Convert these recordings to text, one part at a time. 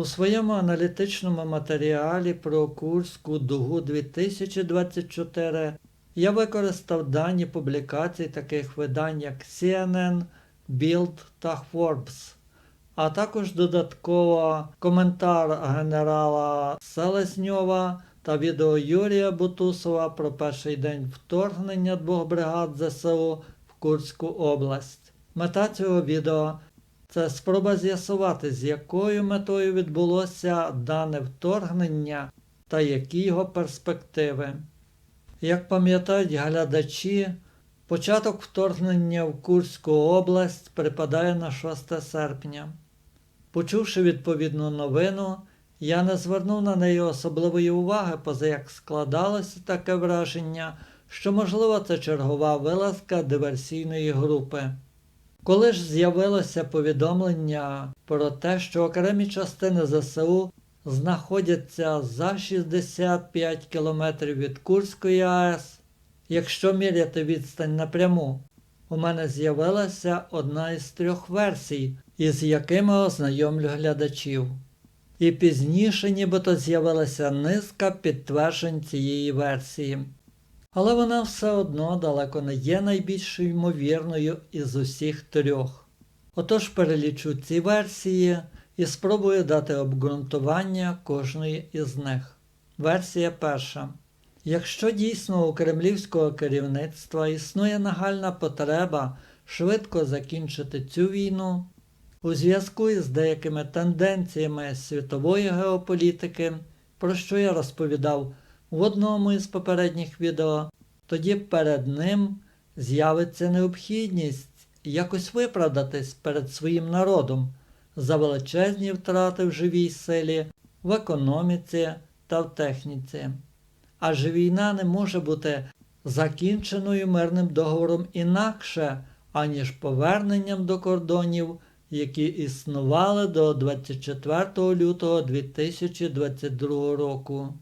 У своєму аналітичному матеріалі про Курську дугу 2024 я використав дані публікацій таких видань, як CNN, Bild та Forbes, а також додатково коментар генерала Селезньова та відео Юрія Бутусова про перший день вторгнення двох бригад ЗСУ в Курську область. Мета цього відео це спроба з'ясувати, з якою метою відбулося дане вторгнення та які його перспективи. Як пам'ятають глядачі, початок вторгнення в Курську область припадає на 6 серпня. Почувши відповідну новину, я не звернув на неї особливої уваги, поза як складалося таке враження, що, можливо, це чергова вилазка диверсійної групи. Коли ж з'явилося повідомлення про те, що окремі частини ЗСУ знаходяться за 65 кілометрів від Курської АЕС, якщо міряти відстань напряму, у мене з'явилася одна із трьох версій, із якими ознайомлю глядачів. І пізніше нібито з'явилася низка підтверджень цієї версії. Але вона все одно далеко не є найбільш ймовірною із усіх трьох. Отож перелічу ці версії і спробую дати обґрунтування кожної із них. Версія перша. Якщо дійсно у кремлівського керівництва існує нагальна потреба швидко закінчити цю війну, у зв'язку із деякими тенденціями світової геополітики, про що я розповідав в одному із попередніх відео, тоді перед ним з'явиться необхідність якось виправдатись перед своїм народом за величезні втрати в живій силі, в економіці та в техніці. Адже війна не може бути закінченою мирним договором інакше, аніж поверненням до кордонів, які існували до 24 лютого 2022 року.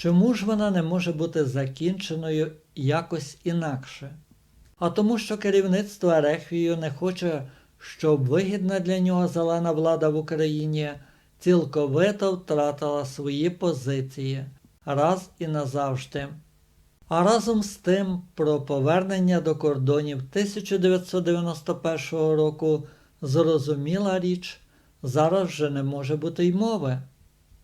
Чому ж вона не може бути закінченою якось інакше? А тому, що керівництво Ерефію не хоче, щоб вигідна для нього зелена влада в Україні цілковито втратила свої позиції раз і назавжди. А разом з тим про повернення до кордонів 1991 року зрозуміла річ, зараз вже не може бути й мови.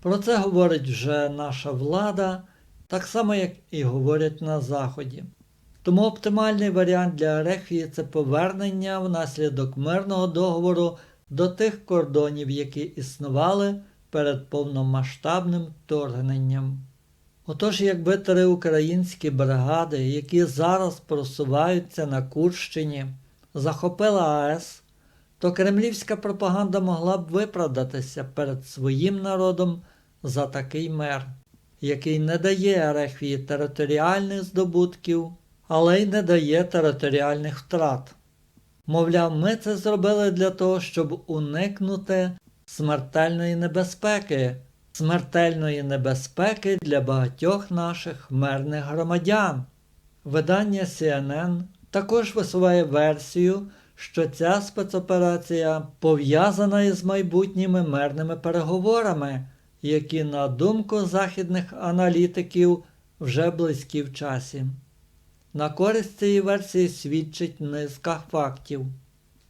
Про це говорить вже наша влада, так само, як і говорять на Заході. Тому оптимальний варіант для Ерефії це повернення внаслідок мирного договору до тих кордонів, які існували перед повномасштабним вторгненням. Отож, якби три українські бригади, які зараз просуваються на Курщині, захопила АЕС, то кремлівська пропаганда могла б виправдатися перед своїм народом за такий мер, який не дає Ерефії територіальних здобутків, але й не дає територіальних втрат. Мовляв, ми це зробили для того, щоб уникнути смертельної небезпеки, смертельної небезпеки для багатьох наших мирних громадян. Видання CNN також висуває версію, що ця спецоперація пов'язана із майбутніми мирними переговорами, які, на думку західних аналітиків, вже близькі в часі. На користь цієї версії свідчить низка фактів.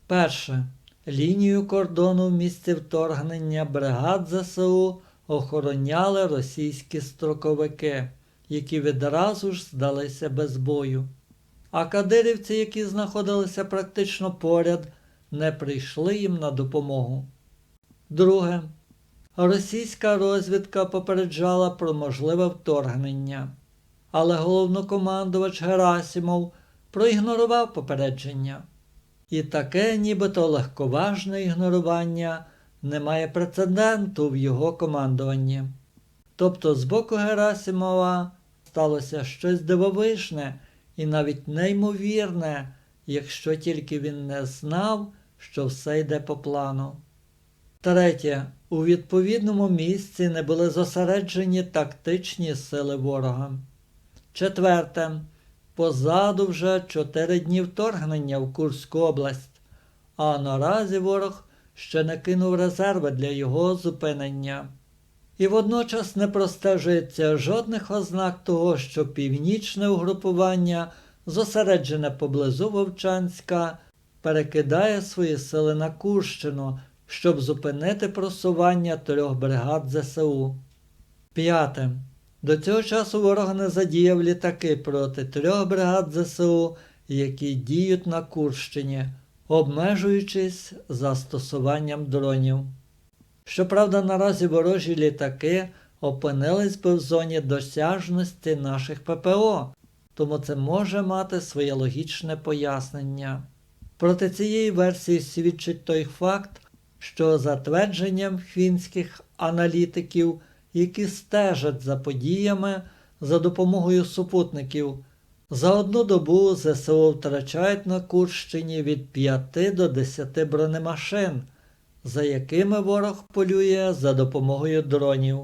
Перше. Лінію кордону в місці вторгнення бригад ЗСУ охороняли російські строковики, які відразу ж здалися без бою. А кадирівці, які знаходилися практично поряд, не прийшли їм на допомогу. Друге. Російська розвідка попереджала про можливе вторгнення, але головнокомандувач Герасимов проігнорував попередження. І таке нібито легковажне ігнорування не має прецеденту в його командуванні. Тобто з боку Герасимова сталося щось дивовижне і навіть неймовірне, якщо тільки він не знав, що все йде по плану. Третє. У відповідному місці не були зосереджені тактичні сили ворога. Четверте. Позаду вже чотири дні вторгнення в Курську область, а наразі ворог ще не кинув резерви для його зупинення. І водночас не простежується жодних ознак того, що північне угрупування, зосереджене поблизу Вовчанська, перекидає свої сили на Курщину, щоб зупинити просування трьох бригад ЗСУ. П'яте. До цього часу ворог не задіяв літаки проти трьох бригад ЗСУ, які діють на Курщині, обмежуючись застосуванням дронів. Щоправда, наразі ворожі літаки опинились би в зоні досяжності наших ППО, тому це може мати своє логічне пояснення. Проти цієї версії свідчить той факт, що за твердженням фінських аналітиків, які стежать за подіями за допомогою супутників, за одну добу ЗСУ втрачають на Курщині від 5 до 10 бронемашин, за якими ворог полює за допомогою дронів.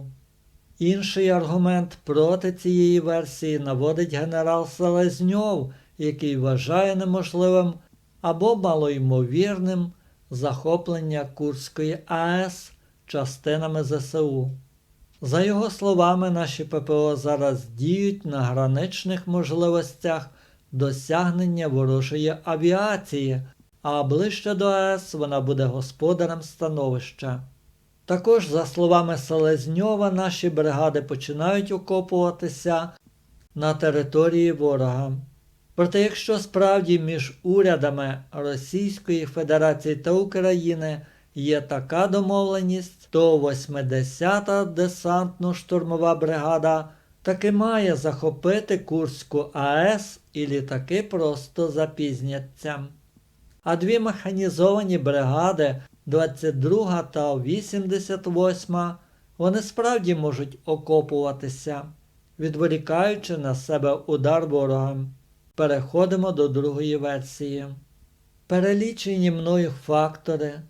Інший аргумент проти цієї версії наводить генерал Селезньов, який вважає неможливим або малоймовірним захоплення Курської АЕС частинами ЗСУ. За його словами, наші ППО зараз діють на граничних можливостях досягнення ворожої авіації, а ближче до АЕС вона буде господарем становища. Також, за словами Селезньова, наші бригади починають окопуватися на території ворога. Проте, якщо справді між урядами Російської Федерації та України є така домовленість, то 80-та десантно-штурмова бригада таки має захопити Курську АЕС і літаки просто запізняться. А дві механізовані бригади 22 та 88 вони справді можуть окопуватися, відволікаючи на себе удар ворога. Переходимо до другої версії. Перелічені мною фактори,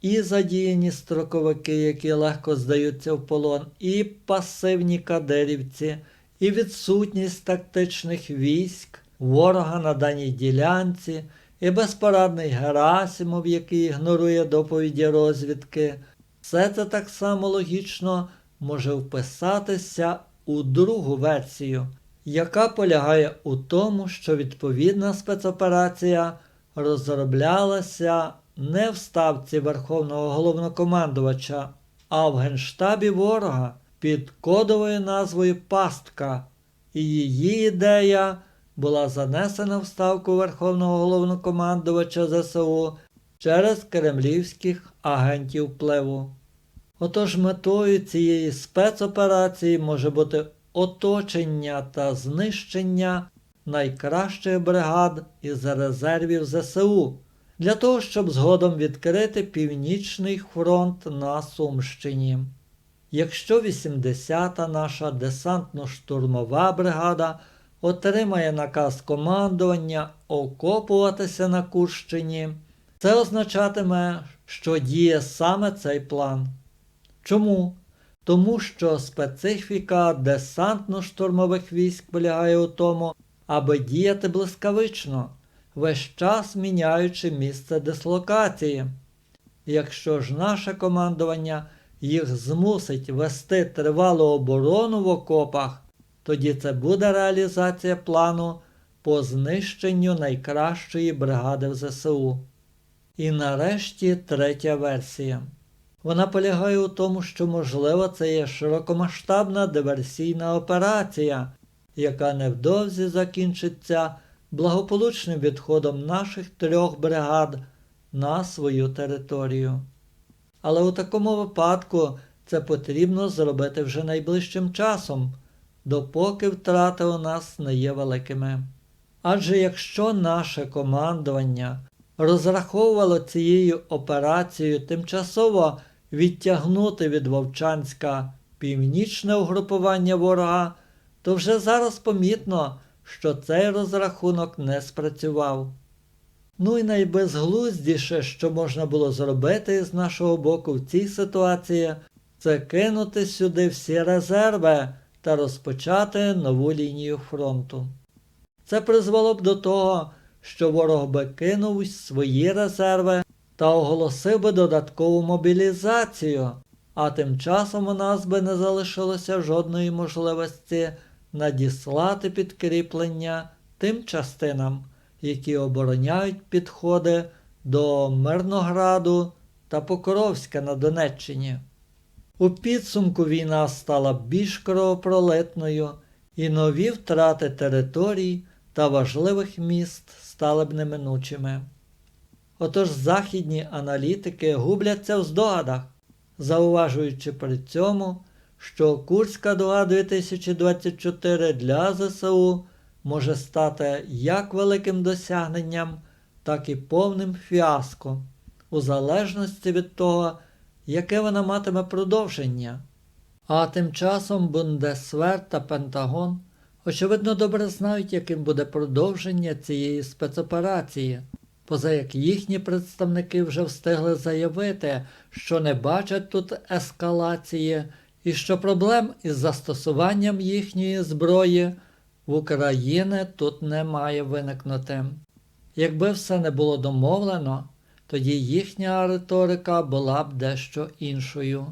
і задіяні строковики, які легко здаються в полон, і пасивні кадирівці, і відсутність тактичних військ, ворога на даній ділянці, і безпорадний Герасимов, який ігнорує доповіді розвідки. Все це так само логічно може вписатися у другу версію, яка полягає у тому, що відповідна спецоперація розроблялася не в ставці Верховного головнокомандувача, а в генштабі ворога під кодовою назвою Пастка, і її ідея була занесена в ставку Верховного головнокомандувача ЗСУ через кремлівських агентів впливу. Отож метою цієї спецоперації може бути оточення та знищення найкращих бригад із резервів ЗСУ для того, щоб згодом відкрити Північний фронт на Сумщині. Якщо 80-та наша десантно-штурмова бригада отримає наказ командування окопуватися на Курщині, це означатиме, що діє саме цей план. Чому? Тому що специфіка десантно-штурмових військ полягає у тому, аби діяти блискавично, весь час міняючи місце дислокації. Якщо ж наше командування їх змусить вести тривалу оборону в окопах, тоді це буде реалізація плану по знищенню найкращої бригади в ЗСУ. І нарешті третя версія. Вона полягає у тому, що, можливо, це є широкомасштабна диверсійна операція, яка невдовзі закінчиться благополучним відходом наших трьох бригад на свою територію. Але у такому випадку це потрібно зробити вже найближчим часом, допоки втрати у нас не є великими. Адже якщо наше командування розраховувало цією операцією тимчасово відтягнути від Вовчанська північне угрупування ворога, то вже зараз помітно, що цей розрахунок не спрацював. Ну і найбезглуздіше, що можна було зробити з нашого боку в цій ситуації, це кинути сюди всі резерви та розпочати нову лінію фронту. Це призвело б до того, що ворог би кинув свої резерви та оголосив би додаткову мобілізацію, а тим часом у нас би не залишилося жодної можливості надіслати підкріплення тим частинам, які обороняють підходи до Мирнограду та Покровська на Донеччині. У підсумку війна стала більш кровопролитною, і нові втрати територій та важливих міст стали б неминучими. Отож західні аналітики губляться в здогадах, зауважуючи при цьому, що Курська дуга 2024 для ЗСУ може стати як великим досягненням, так і повним фіаско, у залежності від того, яке вона матиме продовження. А тим часом Бундесвер та Пентагон, очевидно, добре знають, яким буде продовження цієї спецоперації, поза як їхні представники вже встигли заявити, що не бачать тут ескалації і що проблем із застосуванням їхньої зброї в Україні тут не має виникнути. Якби все не було домовлено, тоді їхня риторика була б дещо іншою.